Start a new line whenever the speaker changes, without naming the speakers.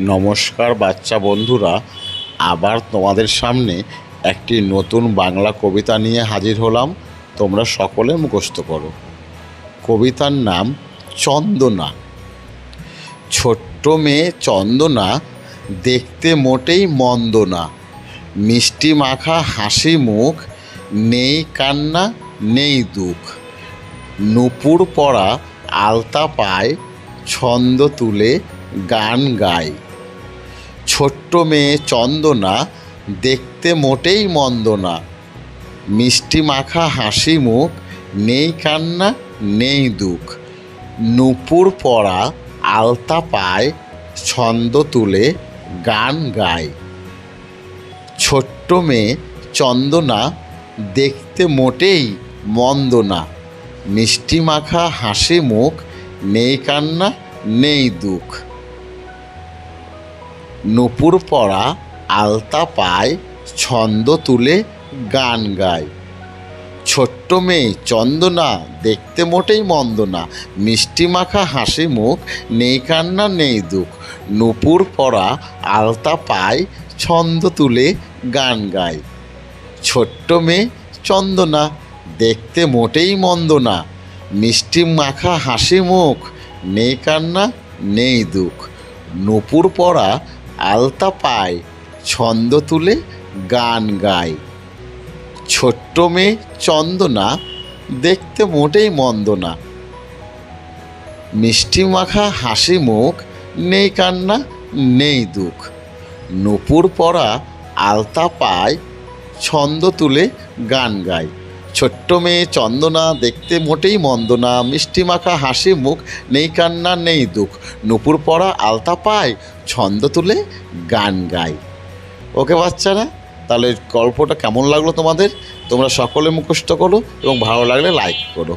নমস্কার বাচ্চা বন্ধুরা, আবার তোমাদের সামনে একটি নতুন বাংলা কবিতা নিয়ে হাজির হলাম। তোমরা সকলে মুখস্থ করো। কবিতার নাম চন্দনা। ছোট্ট মেয়ে চন্দনা দেখতে মোটেই মন্দ না মিষ্টি মাখা হাসি মুখ, নেই কান্না, নেই দুঃখ। নুপুর পরা আলতা পায়, ছন্দ তুলে গান গায়। ছোট্ট মেয়ে চন্দনা দেখতে মোটেই মন্দ না মিষ্টি মাখা হাসি মুখ, নেই কান্না, নেই দুঃখ। নুপুর পরা আলতা পায়, ছন্দ তুলে, গান গায়। ছোট্ট মেয়ে চন্দনা দেখতে মোটেই মন্দ না মিষ্টি মাখা হাসি মুখ, নেই কান্না, নেই দুঃখ। নুপুর পরা আলতা পায়, ছন্দ তুলে গান গায়। ছোট্ট মেয়ে চন্দনা দেখতে মোটেই মন্দ না মিষ্টি মাখা হাসি মুখ, নেই কান্না, নেই দুঃখ। নুপুর পরা আলতা পায়, ছন্দ তুলে গান গায়। ছোট্ট মেয়ে চন্দনা দেখতে মোটেই মন্দ না মিষ্টি মাখা হাসি মুখ, নেই কান্না, নেই দুঃখ। নুপুর পরা আলতা পায়, ছন্দ তুলে গান গায়। ছোট্ট মেয়ে চন্দনা দেখতে মোটেই মন্দ না। মিষ্টি মাখা হাসি মুখ, নেই কান্না, নেই দুঃখ। নুপুর পরা আলতা পায়, ছন্দ তুলে গান গায়। ছোট্ট মেয়ে চন্দনা দেখতে মোটেই মন্দ না মিষ্টি মাখা হাসি মুখ, নেই কান্না, নেই দুঃখ। নুপুর পড়া আলতা পায়, ছন্দ তুলে গান গায়। ওকে বাচ্চারা তাহলে গল্পটা কেমন লাগল তোমাদের? তোমরা সকলে মুখস্থ করো এবং ভালো লাগলে লাইক করো।